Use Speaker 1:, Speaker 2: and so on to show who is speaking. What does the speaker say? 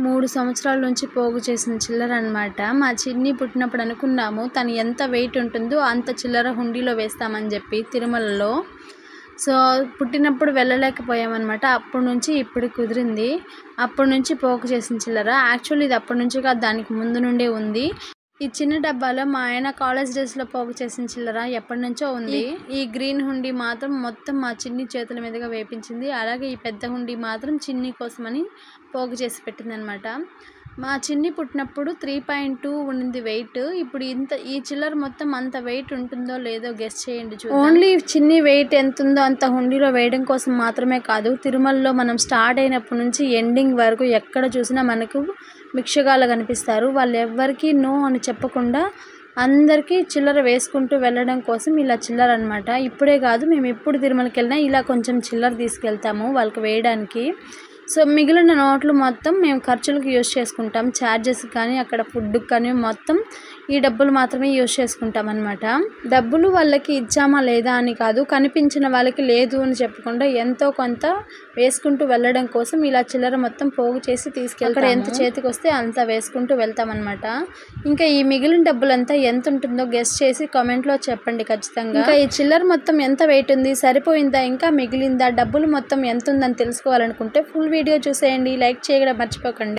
Speaker 1: మూడు సంవత్సరాల నుంచి పోగు చేసిన చిల్లర అనమాట మా చిన్ని పుట్టినప్పుడు అనుకున్నాము తను ఎంత వెయిట్ ఉంటుందో అంత చిల్లర హుండీలో వేస్తామని చెప్పి తిరుమలలో. సో పుట్టినప్పుడు వెళ్ళలేకపోయామన్నమాట. అప్పటి నుంచి ఇప్పుడు కుదిరింది. అప్పటి నుంచి పోగు చేసిన చిల్లర. యాక్చువల్లీ ఇది అప్పటి నుంచి కాదు దానికి ముందు నుండే ఉంది. ఈ చిన్న డబ్బాలో మా ఆయన కాలేజ్ డేస్లో పోగు చేసిన చిల్లర ఎప్పటి నుంచో ఉంది. ఈ గ్రీన్ హుండీ మాత్రం మొత్తం మా చిన్ని చేతుల మీదుగా వేపించింది. అలాగే ఈ పెద్ద హుండీ మాత్రం చిన్ని కోసమని పోగు చేసి పెట్టింది అనమాట మా చిన్ని పుట్టినప్పుడు త్రీ పాయింట్ టూ ఉండింది వెయిట్ ఇప్పుడు ఇంత ఈ చిల్లర మొత్తం అంత వెయిట్ ఉంటుందో లేదో గెస్ చేయండి ఓన్లీ చిన్ని వెయిట్ ఎంత ఉందో అంత హుండీలో వేయడం కోసం మాత్రమే కాదు తిరుమలలో మనం స్టార్ట్ అయినప్పటి నుంచి ఎండింగ్ వరకు ఎక్కడ చూసినా మనకు భిక్షగాళ్ళు కనిపిస్తారు. వాళ్ళు ఎవ్వరికీ నో అని చెప్పకుండా అందరికీ చిల్లర వేసుకుంటూ వెళ్ళడం కోసం ఇలా చిల్లర అనమాట ఇప్పుడే కాదు మేము ఎప్పుడు తిరుమలకి వెళ్ళినా ఇలా కొంచెం చిల్లర తీసుకెళ్తాము వాళ్ళకి వేయడానికి. సో మిగిలిన నోట్లు మొత్తం మేము ఖర్చులకు యూజ్ చేసుకుంటాం. ఛార్జెస్ కానీ అక్కడ ఫుడ్కి కానీ మొత్తం ఈ డబ్బులు మాత్రమే యూజ్ చేసుకుంటాం అనమాట డబ్బులు వాళ్ళకి ఇచ్చామా లేదా అని కాదు కనిపించిన వాళ్ళకి లేదు అని చెప్పకుండా ఎంతో కొంత వేసుకుంటూ వెళ్ళడం కోసం ఇలా చిల్లర మొత్తం పోగు చేసి తీసుకెళ్తాం ఎంత చేతికి వస్తే అంత వేసుకుంటూ వెళ్తామన్నమాట. ఇంకా ఈ మిగిలిన డబ్బులంతా ఎంత ఉంటుందో గెస్ట్ చేసి కామెంట్లో చెప్పండి ఖచ్చితంగా. ఇంకా ఈ చిల్లర మొత్తం ఎంత వెయిట్ ఉంది సరిపోయిందా ఇంకా మిగిలిందా డబ్బులు మొత్తం ఎంత ఉందని తెలుసుకోవాలనుకుంటే ఫుల్ వీడియో చూసేయండి లైక్ చేయడం మర్చిపోకండి.